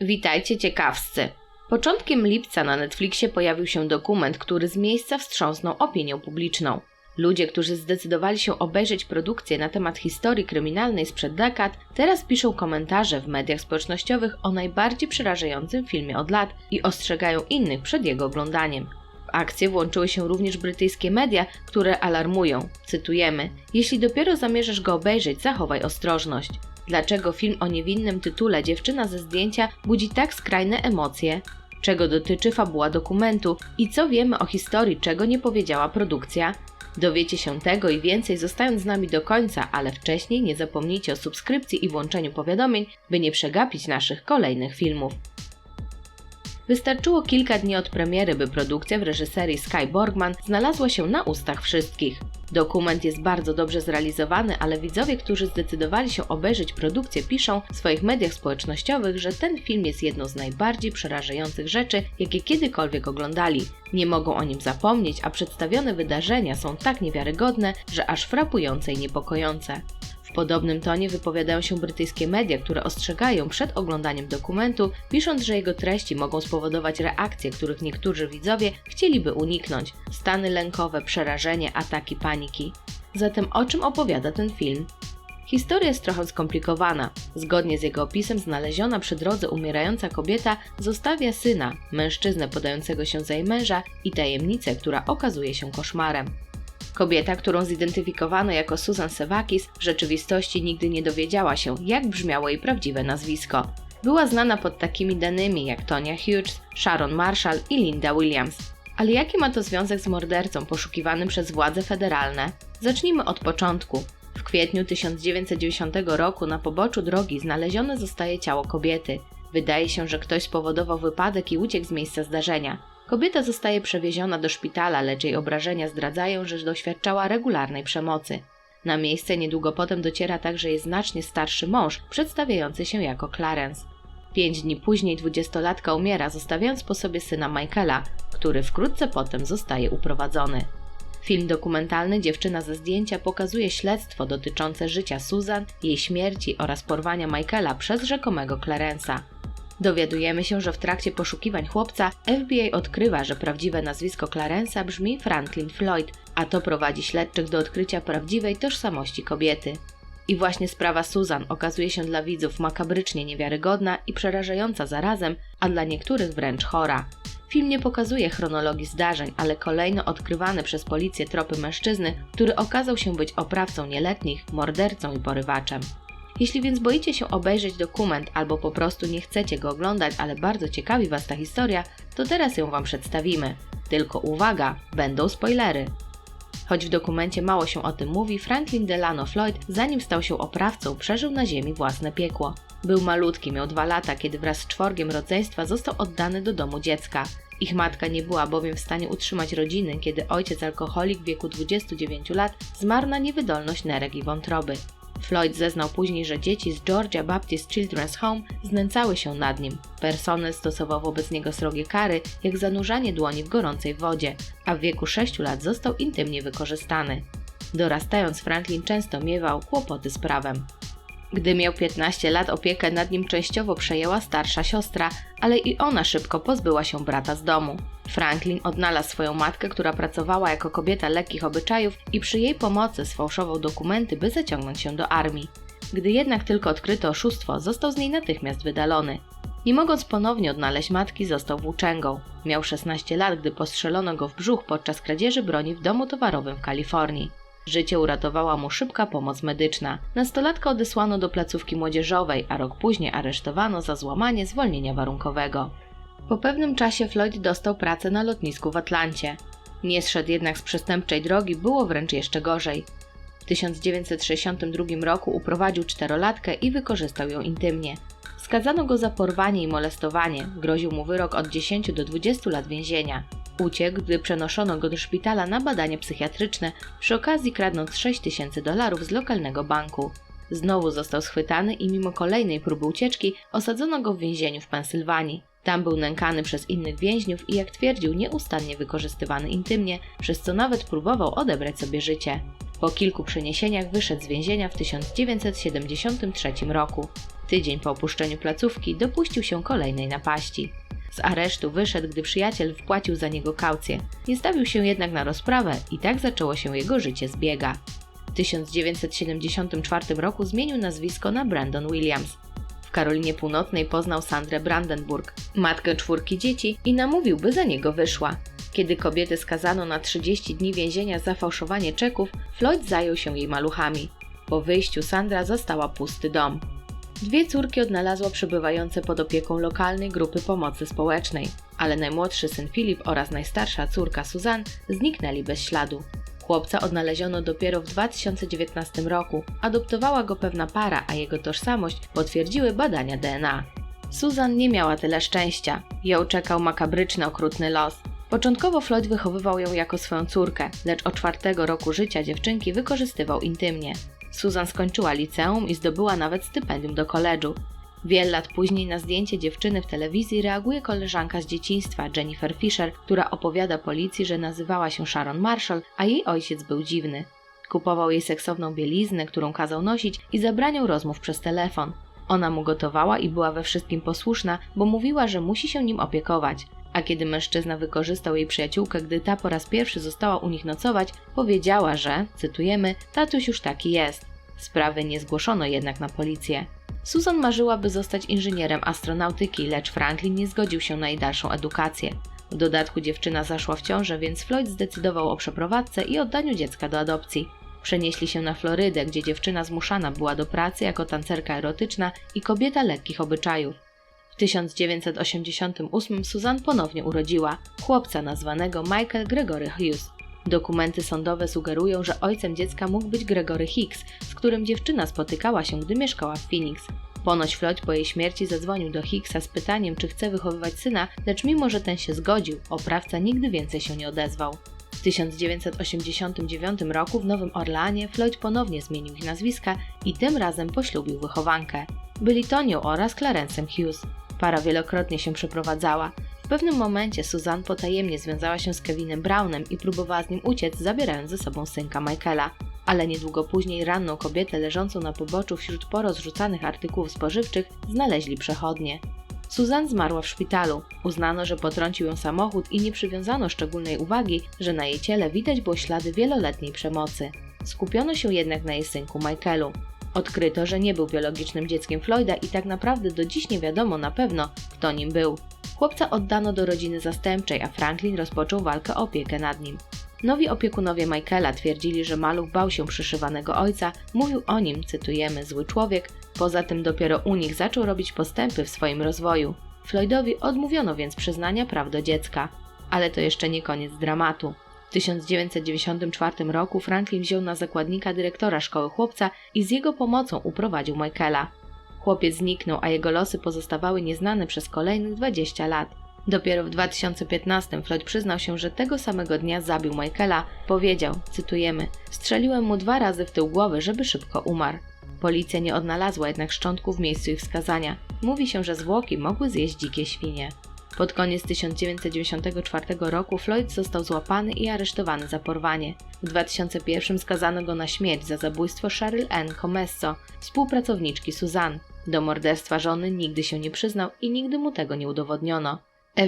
Witajcie ciekawscy. Początkiem lipca na Netflixie pojawił się dokument, który z miejsca wstrząsnął opinią publiczną. Ludzie, którzy zdecydowali się obejrzeć produkcję na temat historii kryminalnej sprzed dekad, teraz piszą komentarze w mediach społecznościowych o najbardziej przerażającym filmie od lat i ostrzegają innych przed jego oglądaniem. W akcję włączyły się również brytyjskie media, które alarmują, cytujemy: Jeśli dopiero zamierzasz go obejrzeć, zachowaj ostrożność. Dlaczego film o niewinnym tytule Dziewczyna ze zdjęcia budzi tak skrajne emocje? Czego dotyczy fabuła dokumentu i co wiemy o historii, czego nie powiedziała produkcja? Dowiecie się tego i więcej zostając z nami do końca, ale wcześniej nie zapomnijcie o subskrypcji i włączeniu powiadomień, by nie przegapić naszych kolejnych filmów. Wystarczyło kilka dni od premiery, by produkcja w reżyserii Sky Borgman znalazła się na ustach wszystkich. Dokument jest bardzo dobrze zrealizowany, ale widzowie, którzy zdecydowali się obejrzeć produkcję, piszą w swoich mediach społecznościowych, że ten film jest jedną z najbardziej przerażających rzeczy, jakie kiedykolwiek oglądali. Nie mogą o nim zapomnieć, a przedstawione wydarzenia są tak niewiarygodne, że aż frapujące i niepokojące. W podobnym tonie wypowiadają się brytyjskie media, które ostrzegają przed oglądaniem dokumentu, pisząc, że jego treści mogą spowodować reakcje, których niektórzy widzowie chcieliby uniknąć stany lękowe, przerażenie, ataki paniki. Zatem o czym opowiada ten film? Historia jest trochę skomplikowana. Zgodnie z jego opisem, znaleziona przy drodze umierająca kobieta zostawia syna, mężczyznę podającego się za jej męża i tajemnicę, która okazuje się koszmarem. Kobieta, którą zidentyfikowano jako Susan Sevakis, w rzeczywistości nigdy nie dowiedziała się, jak brzmiało jej prawdziwe nazwisko. Była znana pod takimi danymi jak Tonya Hughes, Sharon Marshall i Linda Williams. Ale jaki ma to związek z mordercą poszukiwanym przez władze federalne? Zacznijmy od początku. W kwietniu 1990 roku na poboczu drogi znalezione zostaje ciało kobiety. Wydaje się, że ktoś spowodował wypadek i uciekł z miejsca zdarzenia. Kobieta zostaje przewieziona do szpitala, lecz jej obrażenia zdradzają, że doświadczała regularnej przemocy. Na miejsce niedługo potem dociera także jej znacznie starszy mąż, przedstawiający się jako Clarence. Pięć dni później dwudziestolatka umiera, zostawiając po sobie syna Michaela, który wkrótce potem zostaje uprowadzony. Film dokumentalny Dziewczyna ze zdjęcia pokazuje śledztwo dotyczące życia Susan, jej śmierci oraz porwania Michaela przez rzekomego Clarence'a. Dowiadujemy się, że w trakcie poszukiwań chłopca FBI odkrywa, że prawdziwe nazwisko Clarence'a brzmi Franklin Floyd, a to prowadzi śledczych do odkrycia prawdziwej tożsamości kobiety. I właśnie sprawa Susan okazuje się dla widzów makabrycznie niewiarygodna i przerażająca zarazem, a dla niektórych wręcz chora. Film nie pokazuje chronologii zdarzeń, ale kolejno odkrywane przez policję tropy mężczyzny, który okazał się być oprawcą nieletnich, mordercą i porywaczem. Jeśli więc boicie się obejrzeć dokument albo po prostu nie chcecie go oglądać, ale bardzo ciekawi Was ta historia, to teraz ją Wam przedstawimy. Tylko uwaga, będą spoilery. Choć w dokumencie mało się o tym mówi, Franklin Delano Floyd, zanim stał się oprawcą, przeżył na ziemi własne piekło. Był malutki, miał dwa lata, kiedy wraz z czworgiem rodzeństwa został oddany do domu dziecka. Ich matka nie była bowiem w stanie utrzymać rodziny, kiedy ojciec alkoholik w wieku 29 lat zmarł na niewydolność nerek i wątroby. Floyd zeznał później, że dzieci z Georgia Baptist Children's Home znęcały się nad nim. Personel stosował wobec niego srogie kary, jak zanurzanie dłoni w gorącej wodzie, a w wieku 6 lat został intymnie wykorzystany. Dorastając, Franklin często miewał kłopoty z prawem. Gdy miał 15 lat, opiekę nad nim częściowo przejęła starsza siostra, ale i ona szybko pozbyła się brata z domu. Franklin odnalazł swoją matkę, która pracowała jako kobieta lekkich obyczajów i przy jej pomocy sfałszował dokumenty, by zaciągnąć się do armii. Gdy jednak tylko odkryto oszustwo, został z niej natychmiast wydalony. Nie mogąc ponownie odnaleźć matki, został włóczęgą. Miał 16 lat, gdy postrzelono go w brzuch podczas kradzieży broni w domu towarowym w Kalifornii. Życie uratowała mu szybka pomoc medyczna. Nastolatka odesłano do placówki młodzieżowej, a rok później aresztowano za złamanie zwolnienia warunkowego. Po pewnym czasie Floyd dostał pracę na lotnisku w Atlancie. Nie zszedł jednak z przestępczej drogi, było wręcz jeszcze gorzej. W 1962 roku uprowadził czterolatkę i wykorzystał ją intymnie. Skazano go za porwanie i molestowanie, groził mu wyrok od 10 do 20 lat więzienia. Uciekł, gdy przenoszono go do szpitala na badanie psychiatryczne, przy okazji kradnąc 6 tysięcy dolarów z lokalnego banku. Znowu został schwytany i mimo kolejnej próby ucieczki osadzono go w więzieniu w Pensylwanii. Tam był nękany przez innych więźniów i jak twierdził nieustannie wykorzystywany intymnie, przez co nawet próbował odebrać sobie życie. Po kilku przeniesieniach wyszedł z więzienia w 1973 roku. Tydzień po opuszczeniu placówki dopuścił się kolejnej napaści. Z aresztu wyszedł, gdy przyjaciel wpłacił za niego kaucję. Nie stawił się jednak na rozprawę i tak zaczęło się jego życie z biega. W 1974 roku zmienił nazwisko na Brandon Williams. W Karolinie Północnej poznał Sandrę Brandenburg, matkę czwórki dzieci i namówił, by za niego wyszła. Kiedy kobietę skazano na 30 dni więzienia za fałszowanie czeków, Floyd zajął się jej maluchami. Po wyjściu Sandra zastała pusty dom. Dwie córki odnalazła przebywające pod opieką lokalnej grupy pomocy społecznej, ale najmłodszy syn Filip oraz najstarsza córka Suzanne zniknęli bez śladu. Chłopca odnaleziono dopiero w 2019 roku. Adoptowała go pewna para, a jego tożsamość potwierdziły badania DNA. Susan nie miała tyle szczęścia. Ją czekał makabryczny, okrutny los. Początkowo Floyd wychowywał ją jako swoją córkę, lecz od czwartego roku życia dziewczynki wykorzystywał intymnie. Susan skończyła liceum i zdobyła nawet stypendium do koledżu. Wiele lat później na zdjęcie dziewczyny w telewizji reaguje koleżanka z dzieciństwa, Jennifer Fisher, która opowiada policji, że nazywała się Sharon Marshall, a jej ojciec był dziwny. Kupował jej seksowną bieliznę, którą kazał nosić i zabraniał rozmów przez telefon. Ona mu gotowała i była we wszystkim posłuszna, bo mówiła, że musi się nim opiekować. A kiedy mężczyzna wykorzystał jej przyjaciółkę, gdy ta po raz pierwszy została u nich nocować, powiedziała, że, cytujemy, tatuś już taki jest. Sprawy nie zgłoszono jednak na policję. Susan marzyła, by zostać inżynierem astronautyki, lecz Franklin nie zgodził się na jej dalszą edukację. W dodatku dziewczyna zaszła w ciążę, więc Floyd zdecydował o przeprowadzce i oddaniu dziecka do adopcji. Przenieśli się na Florydę, gdzie dziewczyna zmuszana była do pracy jako tancerka erotyczna i kobieta lekkich obyczajów. W 1988 Susan ponownie urodziła chłopca nazwanego Michael Gregory Hughes. Dokumenty sądowe sugerują, że ojcem dziecka mógł być Gregory Hicks, z którym dziewczyna spotykała się, gdy mieszkała w Phoenix. Ponoć Floyd po jej śmierci zadzwonił do Hicksa z pytaniem, czy chce wychowywać syna, lecz mimo, że ten się zgodził, oprawca nigdy więcej się nie odezwał. W 1989 roku w Nowym Orleanie Floyd ponownie zmienił ich nazwiska i tym razem poślubił wychowankę. Byli to nią oraz Clarencem Hughes. Para wielokrotnie się przeprowadzała. W pewnym momencie Susan potajemnie związała się z Kevinem Brownem i próbowała z nim uciec, zabierając ze sobą synka Michaela. Ale niedługo później ranną kobietę leżącą na poboczu wśród porozrzucanych artykułów spożywczych znaleźli przechodnie. Susan zmarła w szpitalu. Uznano, że potrącił ją samochód i nie przywiązano szczególnej uwagi, że na jej ciele widać było ślady wieloletniej przemocy. Skupiono się jednak na jej synku Michaelu. Odkryto, że nie był biologicznym dzieckiem Floyda i tak naprawdę do dziś nie wiadomo na pewno, kto nim był. Chłopca oddano do rodziny zastępczej, a Franklin rozpoczął walkę o opiekę nad nim. Nowi opiekunowie Michaela twierdzili, że maluch bał się przyszywanego ojca, mówił o nim, cytujemy, zły człowiek, poza tym dopiero u nich zaczął robić postępy w swoim rozwoju. Floydowi odmówiono więc przyznania praw do dziecka. Ale to jeszcze nie koniec dramatu. W 1994 roku Franklin wziął na zakładnika dyrektora szkoły chłopca i z jego pomocą uprowadził Michaela. Chłopiec zniknął, a jego losy pozostawały nieznane przez kolejnych 20 lat. Dopiero w 2015 Floyd przyznał się, że tego samego dnia zabił Michaela. Powiedział, cytujemy, strzeliłem mu dwa razy w tył głowy, żeby szybko umarł. Policja nie odnalazła jednak szczątków w miejscu ich wskazania. Mówi się, że zwłoki mogły zjeść dzikie świnie. Pod koniec 1994 roku Floyd został złapany i aresztowany za porwanie. W 2001 skazano go na śmierć za zabójstwo Cheryl N. Comesso, współpracowniczki Suzanne. Do morderstwa żony nigdy się nie przyznał i nigdy mu tego nie udowodniono.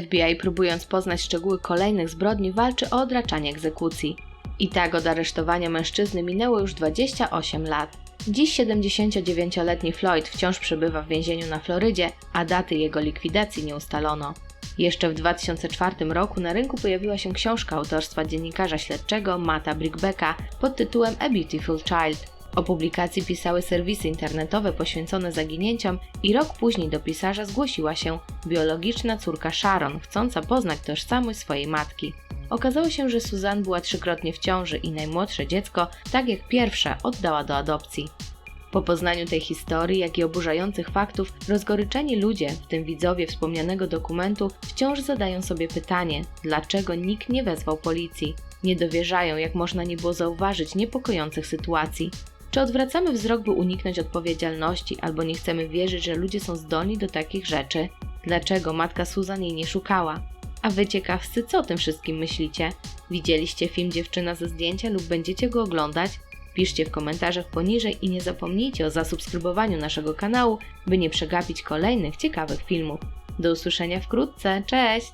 FBI, próbując poznać szczegóły kolejnych zbrodni, walczy o odraczanie egzekucji. I tak od aresztowania mężczyzny minęło już 28 lat. Dziś 79-letni Floyd wciąż przebywa w więzieniu na Florydzie, a daty jego likwidacji nie ustalono. Jeszcze w 2004 roku na rynku pojawiła się książka autorstwa dziennikarza śledczego Mata Brickbecka pod tytułem A Beautiful Child. O publikacji pisały serwisy internetowe poświęcone zaginięciom i rok później do pisarza zgłosiła się biologiczna córka Sharon, chcąca poznać tożsamość swojej matki. Okazało się, że Suzanne była trzykrotnie w ciąży i najmłodsze dziecko, tak jak pierwsze, oddała do adopcji. Po poznaniu tej historii, jak i oburzających faktów, rozgoryczeni ludzie, w tym widzowie wspomnianego dokumentu, wciąż zadają sobie pytanie, dlaczego nikt nie wezwał policji. Nie dowierzają, jak można nie było zauważyć niepokojących sytuacji. Czy odwracamy wzrok, by uniknąć odpowiedzialności, albo nie chcemy wierzyć, że ludzie są zdolni do takich rzeczy? Dlaczego matka Susan jej nie szukała? A wy ciekawscy, co o tym wszystkim myślicie? Widzieliście film Dziewczyna ze zdjęcia lub będziecie go oglądać? Piszcie w komentarzach poniżej i nie zapomnijcie o zasubskrybowaniu naszego kanału, by nie przegapić kolejnych ciekawych filmów. Do usłyszenia wkrótce, cześć!